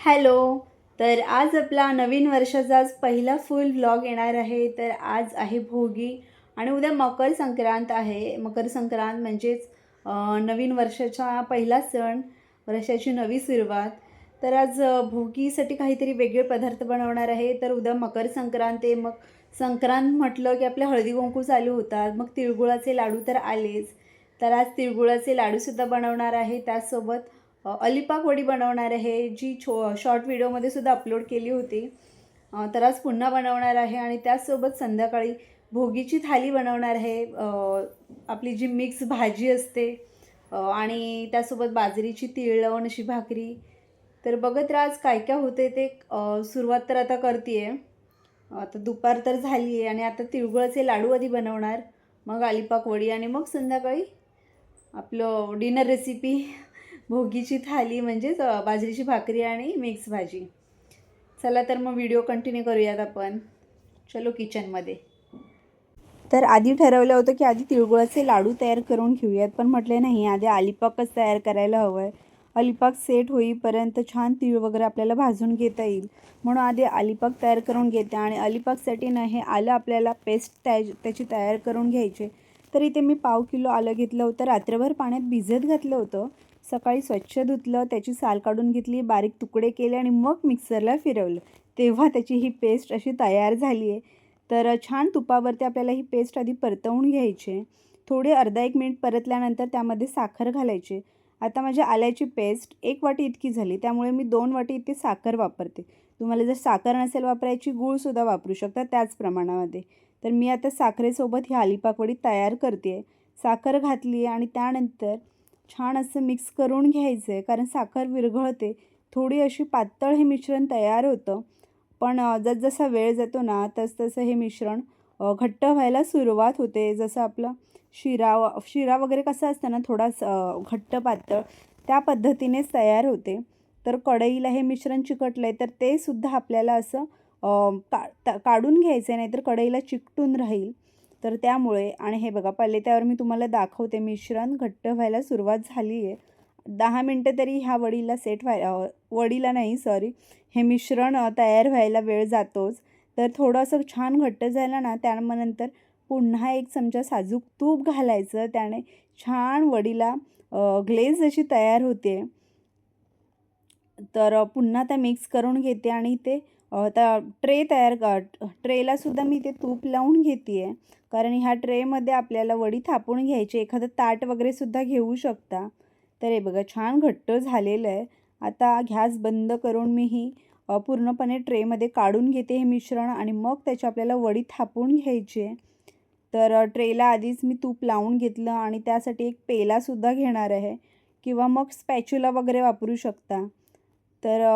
Hello तर आज आपला नवीन वर्षाचा आज पहिला फुल व्लॉग येणार आहे. तर आज आहे भोगी आणि उद्या मकर संक्रांत आहे. मकर संक्रांत म्हणजेच नवीन वर्षाचा पहिला सण वर्षाची नवी सुरुवात. तर आज भोगीसाठी काहीतरी वेगळे पदार्थ बनवणार आहे. तर उद्या मकर संक्रांत आहे. मग संक्रांत म्हटलं की आपल्या हळदी कुंकू चालू होतात. मग तिळगुळाचे लाडू तर आलेच. तर आज तिळगुळाचे लाडूसुद्धा बनवणार आहे. त्याचसोबत अलिपाक वडी बनवणार आहे जी छो शॉर्ट व्हिडिओमध्ये सुद्धा अपलोड केली होती. तर आज पुन्हा बनवणार आहे आणि त्याचसोबत संध्याकाळी भोगीची थाली बनवणार आहे. आपली जी मिक्स भाजी असते आणि त्यासोबत बाजरीची तीळ लावून अशी भाकरी. तर बघत राहा आज काय काय होते ते. सुरुवात तर आता करते आहे आता दुपार तर झाली आहे आणि आता तिळगुळाचे लाडू आधी बनवणार. मग अलिपाक वडी आणि मग संध्याकाळी आपलं डिनर रेसिपी भोगीची थाली म्हणजेच बाजरीची भाकरी आणि मिक्स भाजी. चला तर मग व्हिडिओ कंटिन्यू करूयात आपण. चलो किचनमध्ये. तर आधी ठरवलं होतं की आधी तिळगुळाचे लाडू तयार करून घेऊयात पण म्हटले नाही आधी अलिपाकच तयार करायला हवं आहे अलिपाक सेट होईपर्यंत छान तीळ वगैरे आपल्याला भाजून घेता येईल. म्हणून आधी अलिपाक तयार करून घेते आणि अलिपाकसाठी ना हे आलं आपल्याला पेस्ट त्या त्याची तयार करून घ्यायचे. तर इथे मी पाव किलो आलं घेतलं होतं. रात्रभर पाण्यात भिजत घातलं होतं. सकाळी स्वच्छ धुतलं त्याची साल काढून घेतली बारीक तुकडे केले आणि मग मिक्सरला फिरवलं. तेव्हा त्याची ही पेस्ट अशी तयार झाली आहे तर छान तुपावरती आपल्याला ही पेस्ट आधी परतवून घ्यायची थोडे अर्धा एक मिनिट परतल्यानंतर त्यामध्ये साखर घालायची आता माझ्या आल्याची पेस्ट एक वाटी इतकी झाली त्यामुळे मी दोन वाटी इतकी साखर वापरते. तुम्हाला जर साखर नसेल वापरायची गूळसुद्धा वापरू शकता त्याच प्रमाणामध्ये. तर मी आता साखरेसोबत ही आलीपाकवडी तयार करते आहे साखर घातली आहे आणि त्यानंतर छान असं मिक्स करून घ्यायचं आहे कारण साखर विरघळते. थोडी अशी पातळ हे मिश्रण तयार होतं. पण जसजसा वेळ जातो ना तसतसं हे मिश्रण घट्ट व्हायला सुरुवात होते. जसं आपलं शिरा शिरा वगैरे कसं असतं ना थोडा घट्ट पातळ त्या पद्धतीनेच तयार होते. तर कढईला हे मिश्रण चिकटलं आहे तर ते सुद्धा आपल्याला असं का काढून घ्यायचं आहे नाहीतर कढईला चिकटून राहील. तर त्यामुळे आणि हे बघा पहिले त्यावर मी तुम्हाला दाखवते मिश्रण घट्ट व्हायला सुरुवात झाली आहे दहा मिनटं तरी ह्या वडीला सेट व्हाय वडीला नाही सॉरी हे मिश्रण तयार व्हायला वेळ जातोच. तर थोडंसं छान घट्ट झालं ना त्यानंतर पुन्हा एक चमचा साजूक तूप घालायचं. त्याने छान वडीला ग्लेज अशी तयार होते. तर पुन्हा त्या मिक्स करून घेते आणि ते आता ट्रे तयार क ट्रेलासुद्धा मी ते तूप लावून घेते आहे कारण ह्या ट्रेमध्ये आपल्याला वडी थापून घ्यायची एखादं ताट वगैरे सुद्धा घेऊ शकता. तर हे बघा छान घट्ट झालेलं आहे आता गॅस बंद करून मी ही पूर्णपणे ट्रेमध्ये काढून घेते हे मिश्रण आणि मग त्याची आपल्याला वडी थापून घ्यायची आहे. तर ट्रेला आधीच मी तूप लावून घेतलं आणि त्यासाठी एक पेलासुद्धा घेणार आहे. किंवा मग स्पॅच्युला वगैरे वापरू शकता. तर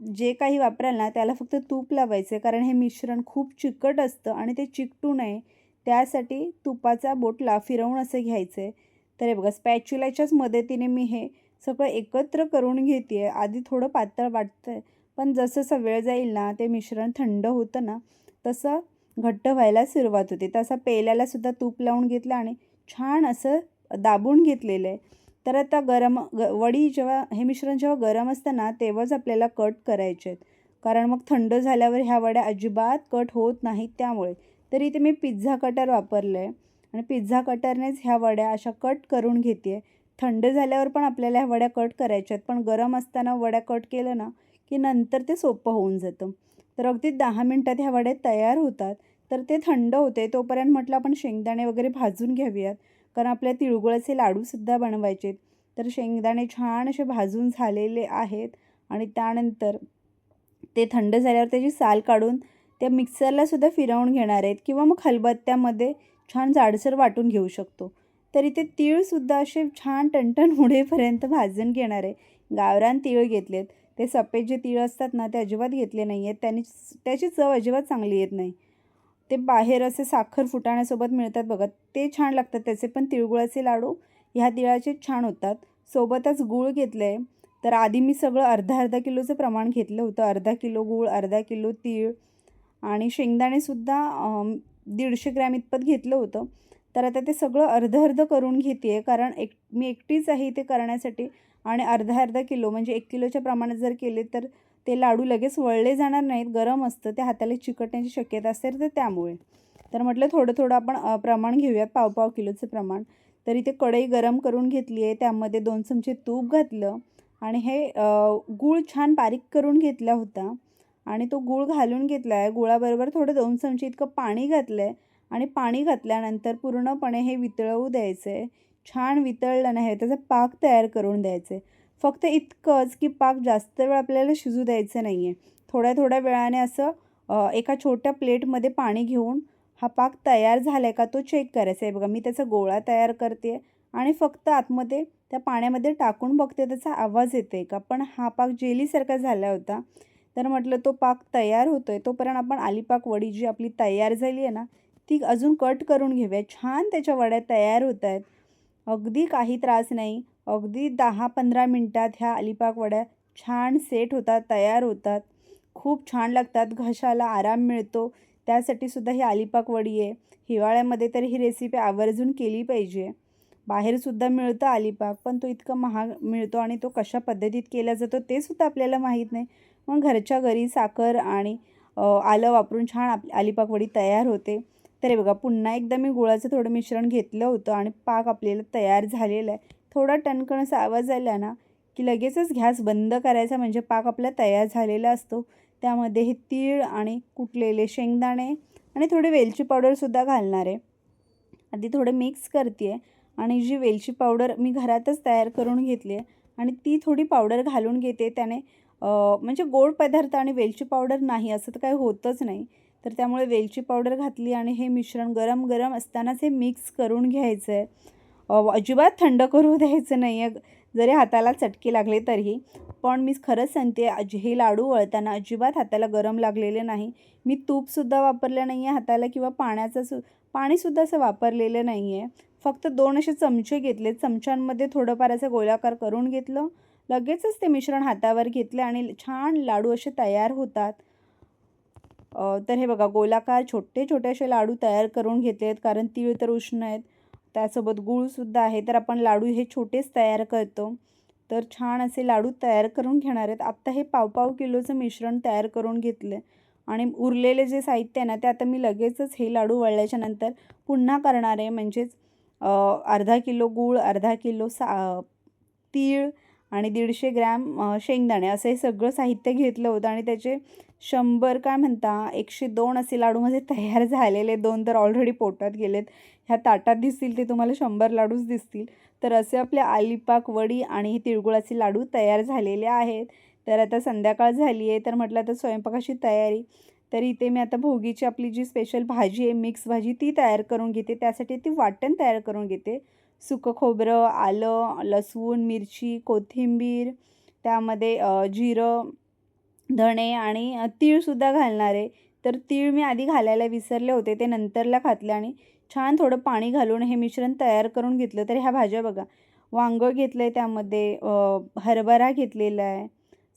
जे काही वापराल ना त्याला फक्त तूप लावायचं आहे. कारण हे मिश्रण खूप चिकट असतं आणि ते चिकटू नये. त्यासाठी तुपाचा बोटला फिरवून असं घ्यायचं आहे तर हे बघा स्पॅच्युलाच्याच मदतीने मी हे सगळं एकत्र करून घेते आहे आधी थोडं पातळ वाटतं आहे पण जसं वेळ जाईल ना ते मिश्रण थंड होतं ना तसं घट्ट व्हायला सुरुवात होते. तसा पेल्यालासुद्धा तूप लावून घेतलं आणि छान असं दाबून घेतलेलं आहे. तर आता गरम ग वडी जेव्हा हे मिश्रण जेव्हा गरम असतं ना तेव्हाच आपल्याला कट करायचे आहेत. कारण मग थंड झाल्यावर ह्या वड्या अजिबात कट होत नाहीत त्यामुळे. तर इथे मी पिझ्झा कटर वापरलं आहे आणि पिझ्झा कटरनेच ह्या वड्या अशा कट करून घेते आहे थंड झाल्यावर पण आपल्याला ह्या वड्या कट करायच्या आहेत. पण गरम असताना वड्या कट केलं ना की नंतर ते सोपं होऊन जातं. तर अगदी दहा मिनटात ह्या वड्या तयार होतात. तर ते थंड होते तोपर्यंत म्हटलं आपण शेंगदाणे वगैरे भाजून घ्याव्यात कारण आपल्या तिळगुळाचे लाडूसुद्धा बनवायचे आहेत तर शेंगदाणे छान असे भाजून झालेले आहेत आणि त्यानंतर ते थंड झाल्यावर त्याची साल काढून त्या मिक्सरलासुद्धा फिरवून घेणार आहेत किंवा मग खलबत्त्यामध्ये छान जाडसर वाटून घेऊ शकतो. तर इथे तीळसुद्धा असे छान टणटण उडेपर्यंत भाजून घेणार आहे. गावरान तीळ घेतलेत. ते सफेद जे तीळ असतात ना ते अजिबात घेतले नाही आहेत त्यांनी त्याची चव अजिबात चांगली येत नाही. ते बाहेर असे साखर फुटाण्यासोबत मिळतात बघा. ते छान लागतात त्याचे. पण तिळगुळाचे लाडू ह्या तिळाचे छान होतात. सोबतच गूळ घेतलं आहे तर आधी मी सगळं अर्धा अर्धा किलोचं प्रमाण घेतलं होतं. अर्धा किलो गूळ अर्धा किलो तीळ आणि शेंगदाणेसुद्धा दीडशे ग्रॅम इतपत घेतलं होतं. तर आता ते सगळं अर्ध अर्ध करून घेते आहे कारण एक मी एकटीच आहे ते करण्यासाठी. आणि अर्धा अर्धा किलो म्हणजे एक किलोच्या प्रमाणात जर केले तर ते लाडू लगेच वळले जाणार नाहीत गरम असतं ते हाताला चिकटण्याची शक्यता असते तर त्यामुळे. तर म्हटलं थोडं थोडं आपण प्रमाण घेऊयात पाव पाव किलोचं प्रमाण. तर इथे कढई गरम करून घेतली आहे त्यामध्ये दोन चमचे तूप घातलं आणि हे गूळ छान बारीक करून घेतला होता आणि तो गूळ घालून घेतला आहे. गुळाबरोबर थोडं दोन चमचे इतकं पाणी घातलं आहे आणि पाणी घातल्यानंतर पूर्णपणे हे वितळवू द्यायचं आहे. छान वितळलं नाही त्याचा पाक तयार करून द्यायचं आहे. फक्त इतकंच की पाक जास्त वेळ आपल्याला शिजू द्यायचं नाही आहे थोड्या थोड्या वेळाने असं एका छोट्या प्लेटमध्ये पाणी घेऊन हा पाक तयार झाला आहे का तो चेक करायचा आहे. बघा मी त्याचा गोळा तयार करते आणि फक्त आतमध्ये त्या पाण्यामध्ये टाकून बघते त्याचा आवाज येते का? पण हा पाक जेलीसारखा झाला होता. तर म्हटलं तो पाक तयार होतो आहे तोपर्यंत आपण आलीपाक वडी जी आपली तयार झाली आहे ना ती अजून कट करून घेऊया. छान त्याच्या वड्या तयार होत आहेत. अगदी काही त्रास नाही. अगदी दहा पंधरा मिनटात ह्या अलिपाक वड्या छान सेट होतात तयार होतात. खूप छान लागतात घशाला आराम मिळतो. त्यासाठी सुद्धा ही अलिपाक वडी आहे. हिवाळ्यामध्ये तर ही रेसिपी आवर्जून केली पाहिजे. बाहेरसुद्धा मिळतं अलिपाक पण तो इतका महाग मिळतो आणि तो कशा पद्धतीत केला जातो ते सुद्धा आपल्याला माहीत नाही. मग घरच्या घरी साखर आणि आलं वापरून छान आप अलिपाक वडी तयार होते. तर हे बघा पुन्हा एकदा मी गुळाचं थोडं मिश्रण घेतलं होतं आणि पाक आपल्याला तयार झालेला आहे. थोडा टणकण असा आवाज आला ना की लगेचच गॅस बंद करायचा म्हणजे पाक आपला तयार झालेला असतो. त्यामध्ये हे तीळ आणि कुटलेले शेंगदाणे आणि थोडी वेलची पावडरसुद्धा घालणार आहे. आधी थोडं मिक्स करते आहे आणि जी वेलची पावडर मी घरातच तयार करून घेतली आहे आणि ती थोडी पावडर घालून घेते. त्याने म्हणजे गोड पदार्थ आणि वेलची पावडर नाही असं तर काही होतच नाही. तर त्यामुळे वेलची पावडर घातली आणि हे मिश्रण गरम गरम असतानाच हे मिक्स करून घ्यायचं आहे अजिबात थंड करू द्यायचं नाही आहे जरी हाताला चटके लागले तरीही. पण मी खरंच सांगते अज हे लाडू वळताना अजिबात हाताला गरम लागलेले नाही. मी तूपसुद्धा वापरलं नाही आहे हाताला किंवा पाण्याचं सु पाणीसुद्धा असं वापरलेलं नाही आहे फक्त दोन असे चमचे घेतले चमच्यांमध्ये थोडंफार असं गोलाकार करून घेतलं. लगेचच ते मिश्रण हातावर घेतले आणि छान लाडू असे तयार होतात. तर हे बघा गोलाकार छोटे छोटे असे लाडू तयार करून घेतलेत. कारण तीळ तर उष्ण आहेत. त्यासोबत गूळसुद्धा आहे. तर आपण लाडू हे छोटेच तयार करतो. तर छान असे लाडू तयार करून घेणार आहेत. आत्ता हे पाव पाव किलोचं मिश्रण तयार करून घेतलं. आणि उरलेले जे साहित्य आहे ना ते आता मी लगेचच हे लाडू वळल्याच्या नंतर पुन्हा करणार आहे. म्हणजेच अर्धा किलो गूळ अर्धा किलो सा तीळ आणि दीडशे ग्रॅम शेंगदाणे असं हे सगळं साहित्य घेतलं होतं. आणि त्याचे शंभर काय म्हणता एकशे दोन असे लाडू माझे तयार झालेले दोन तर ऑलरेडी पोटात गेलेत. ह्या ताटात दिसतील ते तुम्हाला शंभर लाडूच दिसतील. तर असे आपले आलीपाक वडी आणि हे तिळगुळाचे लाडू तयार झालेले आहेत. तर आता संध्याकाळ झाली आहे तर म्हटलं आता स्वयंपाकाची तयारी. तर इथे मी आता भोगीची आपली जी स्पेशल भाजी आहे मिक्स भाजी ती तयार करून घेते. त्यासाठी ती वाटण तयार करून घेते. सुकं खोबरं आलं लसूण मिरची कोथिंबीर त्यामध्ये जिरं धणे आणि तीळसुद्धा घालणार. आहे तर तीळ मी आधी घालायला विसरले होते ते नंतरला घातले आणि छान थोडं पाणी घालून हे मिश्रण तयार करून घेतलं. तर ह्या भाज्या बघा वांगं घेतलं आहे त्यामध्ये हरभरा घेतलेला आहे.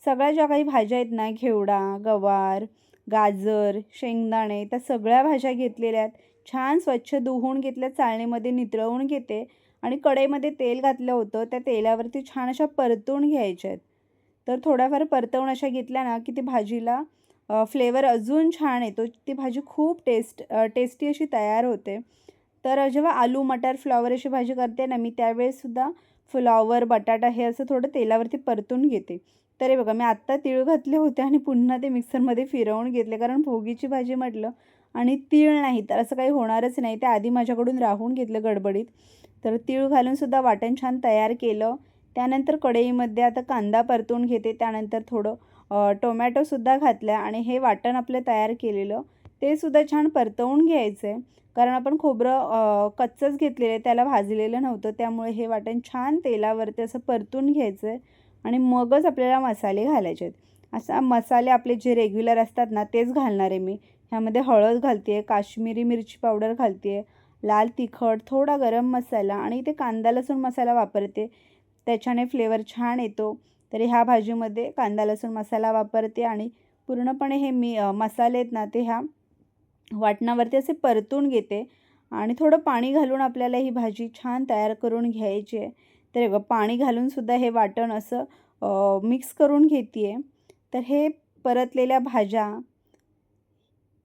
सगळ्या ज्या काही भाज्या आहेत ना घेवडा गवार गाजर शेंगदाणे त्या सगळ्या भाज्या घेतलेल्या आहेत. छान स्वच्छ धुवून घेतल्या चाळणीमध्ये नितळवून घेते आणि कढईमध्ये तेल घातलं होतं त्या तेलावरती छान अशा परतून घ्यायच्या आहेत. तर थोड्याफार परतवून अशा घेतल्या ना की ती भाजीला फ्लेवर अजून छान येतो. ती भाजी खूप टेस्ट टेस्टी अशी तयार होते. तर जेव्हा आलू मटार फ्लॉवर अशी भाजी करते ना मी त्यावेळेससुद्धा फ्लॉवर बटाटा हे असं थोडं तेलावरती परतून घेते. तर हे बघा मी आत्ता तीळ घातले होते आणि पुन्हा ते मिक्सरमध्ये फिरवून घेतले कारण भोगीची भाजी म्हटलं आणि तीळ नाही तर असं काही होणारच नाही. ते आधी माझ्याकडून राहून घेतलं गडबडीत. तर तीळ घालूनसुद्धा वाटण छान तयार केलं. त्यानंतर कढईमध्ये आता कांदा परतून घेते. त्यानंतर थोडं टोमॅटोसुद्धा घातल्या आणि हे वाटण आपलं तयार केलेलं. ते सुद्धा छान परतवून घ्यायचं आहे कारण आपण खोबरं कच्चंच घेतलेलं आहे. त्याला भाजलेलं नव्हतं. त्यामुळे हे वाटण छान तेलावरती असं परतून घ्यायचं आहे आणि मगच आपल्याला मसाले घालायचे आहेत. असा मसाले आपले जे रेग्युलर असतात ना तेच घालणार आहे मी. ह्यामध्ये हळद घालते आहे काश्मीरी मिरची पावडर घालते आहे लाल तिखट थोडा गरम मसाला आणि इथे कांदा लसूण मसाला वापरते. त्याच्याने फ्लेवर छान येतो. तर ह्या भाजीमध्ये कांदा लसूण मसाला वापरते आणि पूर्णपणे हे मी मसाले आहेत ना ते ह्या वाटणावरती असे परतून घेते आणि थोडं पाणी घालून आपल्याला ही भाजी छान तयार करून घ्यायची आहे. तर पाणी घालूनसुद्धा हे वाटण असं मिक्स करून घेते आहे तर हे परतलेल्या भाज्या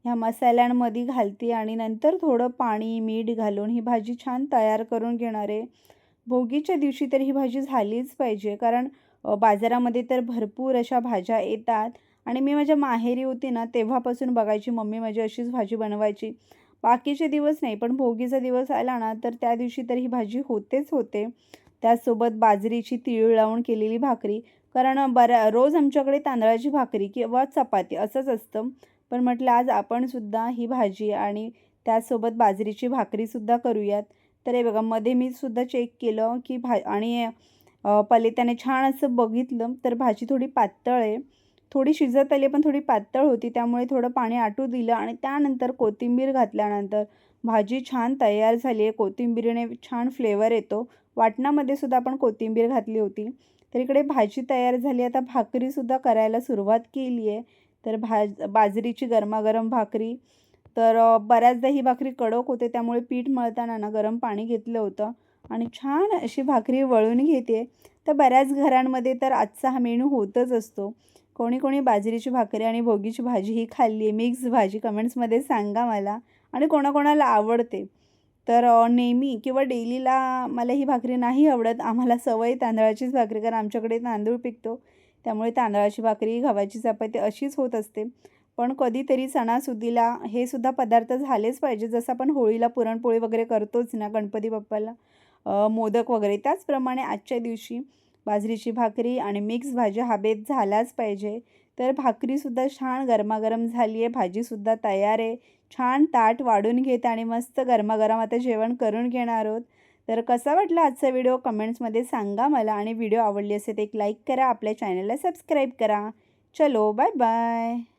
ह्या मसाल्यांमध्ये घालते आणि नंतर थोडं पाणी मीठ घालून ही भाजी छान तयार करून घेणार आहे. भोगीच्या दिवशी तर ही भाजी झालीच पाहिजे. कारण बाजारामध्ये तर भरपूर अशा भाज्या येतात. आणि मी माझ्या माहेरी होती ना तेव्हापासून बघायची मम्मी माझी अशीच भाजी बनवायची. बाकीचे दिवस नाही पण भोगीचा दिवस आला ना तर त्या दिवशी तर ही भाजी होतेच होते. त्यासोबत बाजरीची तिळ लावून केलेली भाकरी. कारण बऱ्या रोज आमच्याकडे तांदळाची भाकरी किंवा चपाती असंच असतं. पण म्हटलं आज आपणसुद्धा ही भाजी आणि त्याचसोबत बाजरीची भाकरीसुद्धा करूयात. तर हे बघा मध्ये मी सुद्धा चेक केलं की भा आणि पले त्याने छान असं बघितलं तर भाजी थोडी पातळ आहे. थोडी शिजत आली पण थोडी पातळ होती त्यामुळे थोडं पाणी आटू दिलं आणि त्यानंतर कोथिंबीर घातल्यानंतर भाजी छान तयार झाली आहे. कोथिंबीरीने छान फ्लेवर येतो. वाटणामध्ये सुद्धा आपण कोथिंबीर घातली होती. तर इकडे भाजी तयार झाली आता भाकरीसुद्धा करायला सुरुवात केली आहे. तर भाज बाजरीची गरमागरम भाकरी तर बऱ्याचदा ही भाकरी कडक होते त्यामुळे पीठ मळताना ना गरम पाणी घेतलं होतं. आणि छान अशी भाकरी वळून घेते. तर बऱ्याच घरांमध्ये तर आजचा हा मेनू होतच असतो. कोणी कोणी बाजरीची भाकरी आणि भोगीची भाजी ही खाल्ली आहे. मिक्स भाजी कमेंट्समध्ये सांगा मला. आणि कोणाकोणाला आवडते. तर नेहमी किंवा डेलीला मला ही भाकरी नाही आवडत. आम्हाला सवय तांदळाचीच भाकरी कारण आमच्याकडे तांदूळ पिकतो. त्यामुळे तांदळाची भाकरी गव्हाची चपाती अशीच होत असते. पण कधीतरी सणासुदीला हे सुद्धा पदार्थ झालेच पाहिजे. जसं आपण होळीला पुरणपोळी वगैरे करतोच ना गणपती बाप्पाला. मोदक वगैरे. त्याचप्रमाणे आजच्या दिवशी बाजरीची भाकरी आणि मिक्स भाजी हा बेत झालाच पाहिजे. तर भाकरीसुद्धा छान गरमागरम झाली आहे भाजीसुद्धा तयार आहे. छान ताट वाढून घेत आणि मस्त गरमागरम आता जेवण करून घेणार आहोत. तर कसा वाटला आजचा व्हिडिओ? कमेंट्समध्ये सांगा मला. आणि व्हिडिओ आवडली असेल तर एक लाईक करा. आपल्या चॅनलला सबस्क्राईब करा. चलो बाय बाय.